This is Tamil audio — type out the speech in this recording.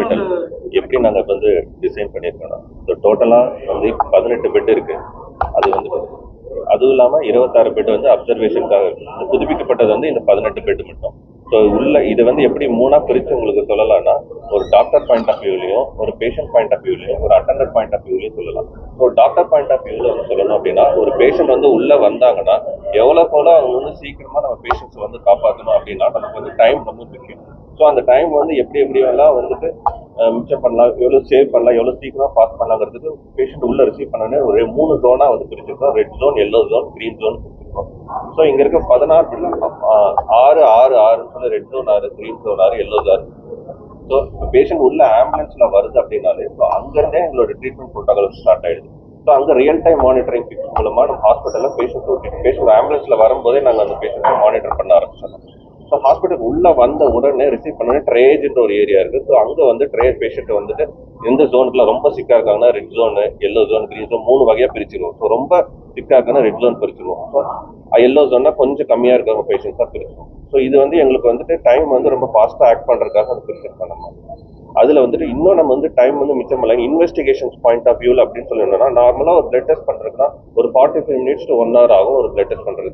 ஹாஸ்பிட்டல் எப்படி நாங்கள் வந்து டிசைன் பண்ணியிருக்கோம்னா ஸோ டோட்டலாக வந்து பதினெட்டு பெட் இருக்கு. அது வந்து அதுவும் இல்லாமல் இருபத்தாறு பெட் வந்து அப்சர்வேஷனுக்காக இருக்கு. புதுப்பிக்கப்பட்டது வந்து இந்த பதினெட்டு பெட் மட்டும். ஸோ உள்ள இது வந்து எப்படி மூணா பிரித்து உங்களுக்கு சொல்லலாம்னா ஒரு டாக்டர் பாயிண்ட் ஆஃப் வியூலையும் ஒரு பேஷண்ட் பாயிண்ட் ஆஃப் வியூலையும் ஒரு அட்டண்டர் பாயிண்ட் ஆஃப் வியூலையும் சொல்லலாம். ஸோ டாக்டர் பாயிண்ட் ஆஃப் வியூவில் வந்து சொல்லணும் அப்படின்னா ஒரு பேஷண்ட் வந்து உள்ள வந்தாங்கன்னா எவ்வளோ போல அவங்க வந்து சீக்கிரமாக நம்ம பேஷண்ட்ஸ் வந்து காப்பாற்றணும் அப்படின்னா நமக்கு வந்து டைம் ரொம்ப முக்கியம். ஸோ அந்த டைம் வந்து எப்படி எப்படி எல்லாம் வந்துட்டு மிச்சம் பண்ணலாம் எவ்வளோ சேவ் பண்ணலாம் எவ்வளோ சீக்கிரமாக பாஸ் பண்ணலாங்கிறதுக்கு பேஷண்ட் உள்ளே ரிசீவ் பண்ணனே ஒரு மூணு ஜோனாக வந்து பிரிச்சிருக்கோம். Red zone yellow zone green zone பிரிச்சிருக்கோம். So இங்கே இருக்க பதினாறு ஆறு ஆறு ஆறுன்னு சொல்லி ரெட் ஜோன் ஆறு க்ரீன் ஜோன் ஆறு எல்லோ ஜோன் ஸோ பேஷண்ட் உள்ள ஆம்புலன்ஸில் வருது அப்படின்னாலே ஸோ அங்கேருந்தே எங்களோட ட்ரீட்மெண்ட் ப்ரோட்டோகால் ஸ்டார்ட் ஆகிடுது ஸோ அங்கே ரியல் டைம் மானிட்டரிங் கிட் மூலமாக நம்ம ஹாஸ்பிட்டலில் பேஷண்ட் பேஷண்ட் ஆம்புலன்ஸில் வரும்போதே நாங்கள் அந்த பேஷண்ட்டை மானிட்டர் பண்ண ஆரம்பிச்சிடலாம் ஸோ ஹாஸ்பிட்டல் உள்ள வந்த உடனே ரிசீவ் பண்ண ட்ரேஜ்ன்ற ஒரு ஏரியா இருக்கு. ஸோ அங்கே வந்து ட்ரேஜ் பேஷண்ட் வந்துட்டு எந்த ஜோனுக்குள்ள ரொம்ப சிக்காக இருக்காங்கன்னா red zone yellow zone green zone மூணு வகையா பிரிச்சிருவோம். ஸோ ரொம்ப சிக்காக இருக்காங்கன்னா ரெட் ஜோன் பிரிச்சிருவோம். ஸோ எல்லோ சொன்னால் கொஞ்சம் கம்மியாக இருக்கிறவங்க பேஷண்ட்ஸாக பிரிச்சோம் ஸோ இது வந்து எங்களுக்கு வந்துட்டு டைம் வந்து ரொம்ப ஃபாஸ்ட்டாக ஆக்ட் பண்ணுறதுக்காக அது பிரிச்சர் நம்ம. அதில் வந்துட்டு இன்னும் நம்ம வந்து டைம் வந்து மிச்சம் பண்ணலாம் இன்வெஸ்டிகேஷன்ஸ் பாயிண்ட் ஆஃப் வியூவில் அப்படின்னு சொல்லணும்னா நார்மலாக ஒரு பிளட் டெஸ்ட் பண்றதுக்குன்னா ஒரு forty five minutes to one hour ஆகும் ஒரு பிளட் டெஸ்ட் பண்ணுறது